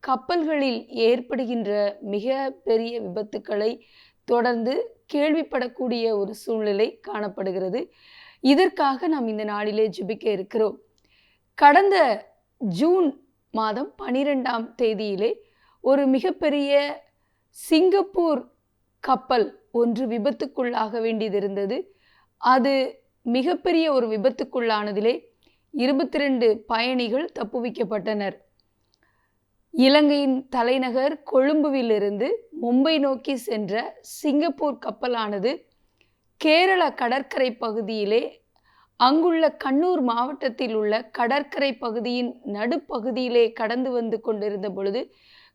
கப்பல்களில் ஏற்படுகின்ற மிக பெரிய விபத்துக்களை தொடர்ந்து கேள்விப்படக்கூடிய ஒரு சூழ்நிலை காணப்படுகிறது. இதற்காக நாம் இந்த நாளிலே ஜுபிக்க இருக்கிறோம். கடந்த ஜூன் மாதம் பனிரெண்டாம் தேதியிலே ஒரு மிகப்பெரிய சிங்கப்பூர் கப்பல் ஒன்று விபத்துக்குள்ளாக வேண்டியது இருந்தது அது மிகப்பெரிய ஒரு விபத்துக்குள்ளானதிலே இருபத்தி ரெண்டு பயணிகள் தப்புவிக்கப்பட்டனர். இலங்கையின் தலைநகர் கொழும்புவிலிருந்து மும்பை நோக்கி சென்ற சிங்கப்பூர் கப்பலானது கேரள கடற்கரை பகுதியிலே அங்குள்ள கண்ணூர் மாவட்டத்தில் உள்ள கடற்கரை பகுதியின் நடுப்பகுதியிலே கடந்து வந்து கொண்டிருந்த பொழுது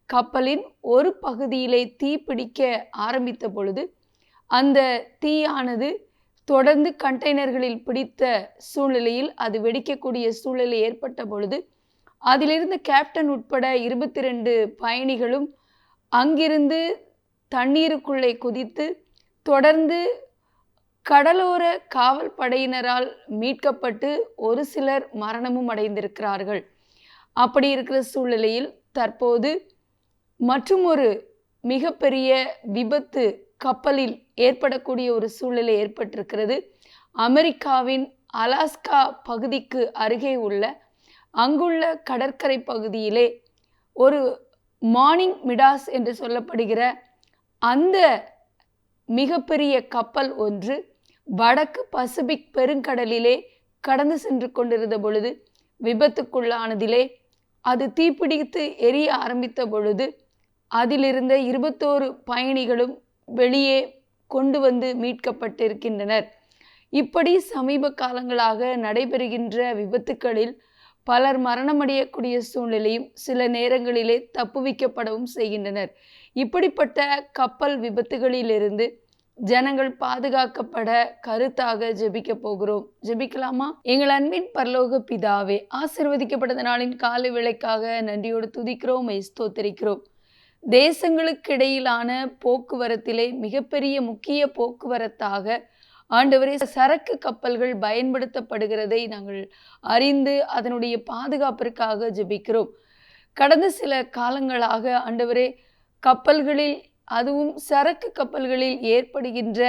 கப்பலின் ஒரு பகுதியிலே தீ பிடிக்க ஆரம்பித்த பொழுது அந்த தீயானது தொடர்ந்து கண்டெய்னர்களில் பிடித்த சூழ்நிலையில் அது வெடிக்கக்கூடிய சூழ்நிலை ஏற்பட்ட பொழுது அதிலிருந்து கேப்டன் உட்பட இருபத்தி ரெண்டு பயணிகளும் அங்கிருந்து தண்ணீருக்குள்ளே குதித்து தொடர்ந்து கடலோர காவல் படையினரால் மீட்கப்பட்டு ஒரு சிலர் மரணமும் அடைந்திருக்கிறார்கள். அப்படி இருக்கிற சூழ்நிலையில் தற்போது மற்றும் ஒரு மிகப்பெரிய விபத்து கப்பலில் ஏற்படக்கூடிய ஒரு சூழ்நிலை ஏற்பட்டிருக்கிறது. அமெரிக்காவின் அலாஸ்கா பகுதிக்கு அருகே உள்ள அங்குள்ள கடற்கரை பகுதியிலே ஒரு மார்னிங் மிடாஸ் என்று சொல்லப்படுகிற அந்த மிகப்பெரிய கப்பல் ஒன்று வடக்கு பசிபிக் பெருங்கடலிலே கடந்து சென்று கொண்டிருந்த பொழுது விபத்துக்குள்ளானதிலே அது தீப்பிடித்து எரிய ஆரம்பித்த பொழுது அதிலிருந்த இருபத்தோரு பயணிகளும் வெளியே கொண்டு வந்து மீட்கப்பட்டிருக்கின்றனர். இப்படி சமீப காலங்களாக நடைபெறுகின்ற விபத்துக்களில் பலர் மரணமடையக்கூடிய சூழ்நிலையும் சில நேரங்களிலே தப்புவிக்கப்படவும் செய்கின்றனர். இப்படிப்பட்ட கப்பல் விபத்துகளிலிருந்து ஜனங்கள் பாதுகாக்கப்பட கருத்தாக ஜெபிக்க போகிறோம். ஜெபிக்கலாமா? எங்கள் அன்பின் பரலோக பிதாவே ஆசிர்வதிக்கப்பட்ட நாளின் காலை விளைக்காக நன்றியோடு துதிக்கிறோம் ஸ்தோத்தரிக்கிறோம். தேசங்களுக்கிடையிலான போக்குவரத்திலே மிகப்பெரிய முக்கிய போக்குவரத்தாக ஆண்டவரே சரக்கு கப்பல்கள் பயன்படுத்தப்படுகிறதை நாங்கள் அறிந்து அதனுடைய பாதுகாப்பிற்காக ஜெபிக்கிறோம். கடந்த சில காலங்களாக ஆண்டவரே கப்பல்களில் அதுவும் சரக்கு கப்பல்களில் ஏற்படுகின்ற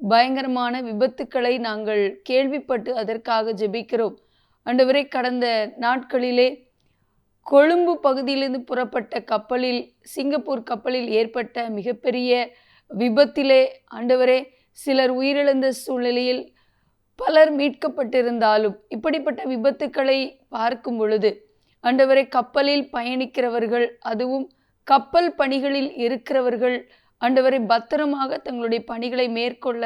பயங்கரமான விபத்துக்களை நாங்கள் கேள்விப்பட்டு அதற்காக ஜெபிக்கிறோம். ஆண்டவரே கடந்த நாட்களிலே கொழும்பு பகுதியிலிருந்து புறப்பட்ட கப்பலில் சிங்கப்பூர் கப்பலில் ஏற்பட்ட மிகப்பெரிய விபத்திலே ஆண்டவரே சிலர் உயிரிழந்த சூழ்நிலையில் பலர் மீட்கப்பட்டிருந்தாலும் இப்படிப்பட்ட விபத்துக்களை பார்க்கும் பொழுது அண்டவரை கப்பலில் பயணிக்கிறவர்கள் அதுவும் கப்பல் பணிகளில் இருக்கிறவர்கள் அண்டவரை பத்திரமாக தங்களுடைய பணிகளை மேற்கொள்ள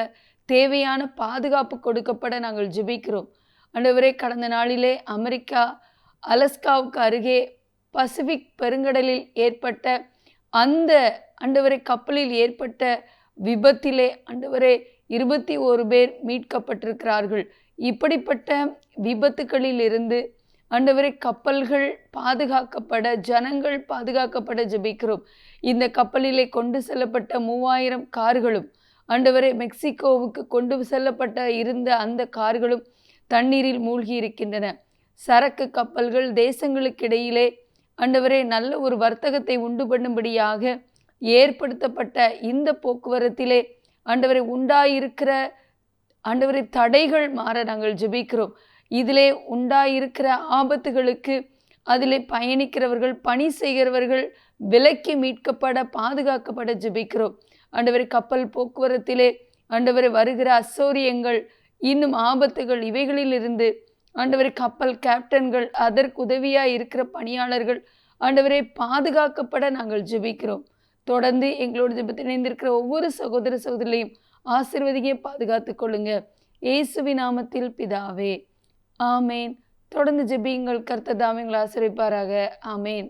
தேவையான பாதுகாப்பு கொடுக்கப்பட நாங்கள் ஜெபிக்கிறோம். அண்டவரே கடந்த நாளிலே அமெரிக்கா அலஸ்காவுக்கு அருகே பசிபிக் பெருங்கடலில் ஏற்பட்ட அந்த அண்டவரை கப்பலில் ஏற்பட்ட விபத்திலே ஆண்டவரே இருபத்தி ஒரு பேர் மீட்கப்பட்டிருக்கிறார்கள். இப்படிப்பட்ட விபத்துகளில் இருந்து ஆண்டவரை கப்பல்கள் பாதுகாக்கப்பட ஜனங்கள் பாதுகாக்கப்பட ஜெபிக்கிறோம். இந்த கப்பலிலே கொண்டு செல்லப்பட்ட மூவாயிரம் கார்களும் ஆண்டவரை மெக்சிகோவுக்கு கொண்டு செல்லப்பட்ட இருந்த அந்த கார்களும் தண்ணீரில் மூழ்கி இருக்கின்றன சரக்கு கப்பல்கள் தேசங்களுக்கிடையிலே ஆண்டவரே நல்ல ஒரு வர்த்தகத்தை உண்டு பண்ணும்படியாக ஏற்படுத்தப்பட்ட இந்த போக்குவரத்திலே ஆண்டவரை உண்டாயிருக்கிற ஆண்டவரை தடைகள் மாற நாங்கள் ஜெபிக்கிறோம். இதிலே உண்டாயிருக்கிற ஆபத்துகளுக்கு அதிலே பயணிக்கிறவர்கள் பணி செய்கிறவர்கள் விலக்கி மீட்கப்பட பாதுகாக்கப்பட ஜெபிக்கிறோம். ஆண்டவர் கப்பல் போக்குவரத்திலே ஆண்டவர் வருகிற அசௌரியங்கள் இன்னும் ஆபத்துகள் இவைகளிலிருந்து ஆண்டவர் கப்பல் கேப்டன்கள் அதற்கு உதவியாக இருக்கிற பணியாளர்கள் ஆண்டவரை பாதுகாக்கப்பட நாங்கள் ஜெபிக்கிறோம். தொடர்ந்து எங்களோட ஜெபத்தில் இணைந்திருக்கிற ஒவ்வொரு சகோதர சகோதரிலையும் ஆசிர்வதியை பாதுகாத்து கொள்ளுங்க. இயேசுவி நாமத்தில் பிதாவே. ஆமேன். தொடர்ந்து ஜெபியுங்கள். கர்த்தர் எங்களை ஆசிரிப்பாராக ஆமேன்.